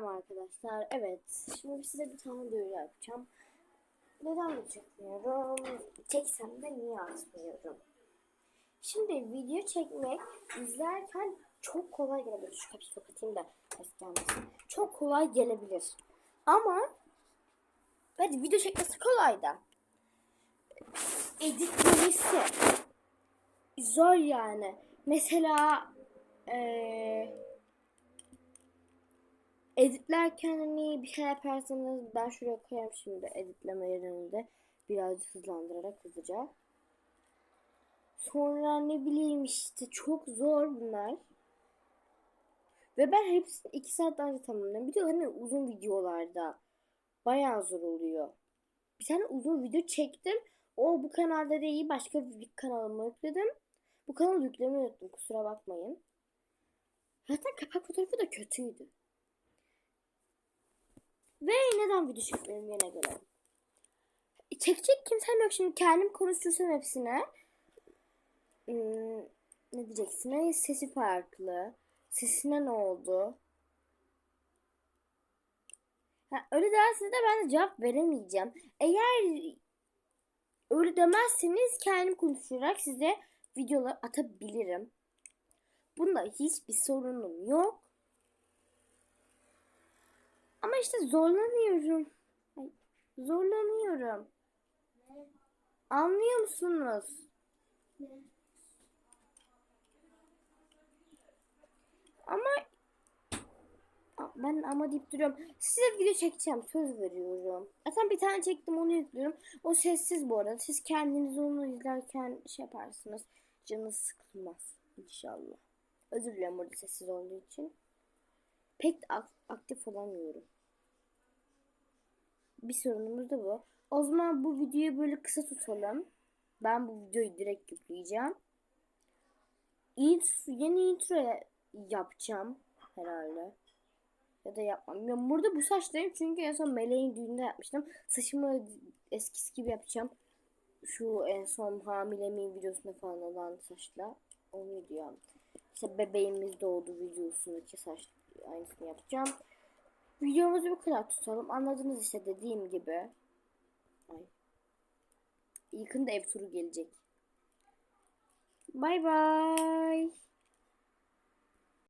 Selam arkadaşlar. Evet, şimdi size bir tane duyuru yapacağım. Neden çekmiyorum? Çeksem de niye atmıyorum? Şimdi video çekmek izlerken çok kolay gelebilir. Şu kapıyı kapatayım da gelmesin. Çok kolay gelebilir. Ama hadi video çekmesi kolay da. Editlemesi zor yani. Mesela eee editlerken hani bir şey yaparsanız ben şuraya koyarım şimdi editleme yerinde birazcık hızlandırarak hızlıca. Sonra ne bileyim işte çok zor bunlar. Ve ben hepsini 2 saat önce tamamladım. Bir de hani uzun videolarda bayağı zor oluyor. Bir tane uzun video çektim. O bu kanalda değil başka bir kanalıma yükledim. Bu kanalı yüklemeyi unuttum kusura bakmayın. Zaten kapak fotoğrafı da kötüydü. Neden video çekmiyorum yine gelelim. Çekecek kimsem yok şimdi kendim konuştursam hepsine. Hmm, ne diyeceksin? Sesi farklı. Sesine ne oldu? Ha, öyle derseniz de ben de cevap veremeyeceğim. Eğer öyle demezseniz kendim konuşarak size videolar atabilirim. Bunda hiçbir sorunum yok. Ama işte zorlanıyorum. Zorlanıyorum. Anlıyor musunuz? Ama ben ama deyip duruyorum. Size video çekeceğim. Söz veriyorum. Zaten bir tane çektim onu yüklüyorum. O sessiz bu arada. Siz kendiniz onu izlerken şey yaparsınız. Canınız sıkılmaz. İnşallah. Özür dilerim burada sessiz olduğu için. Pek aktif olamıyorum. Bir sorunumuz da bu. O zaman bu videoyu böyle kısa tutalım. Ben bu videoyu direkt yükleyeceğim. Intro, yeni intro yapacağım herhalde. Ya da yapmam. Bilmiyorum. Burada bu saçlarım çünkü en son Meleğin düğünde yapmıştım. Saçımı eskisi gibi yapacağım. Şu en son hamilemin videosunda falan olan saçla. Onu diyorum. İşte bebeğimiz doğdu videosundaki saç aynısını yapacağım. Videomuzu bu kadar tutalım. Anladınız işte dediğim gibi. Ay. Yakında ev turu gelecek. Bay bay.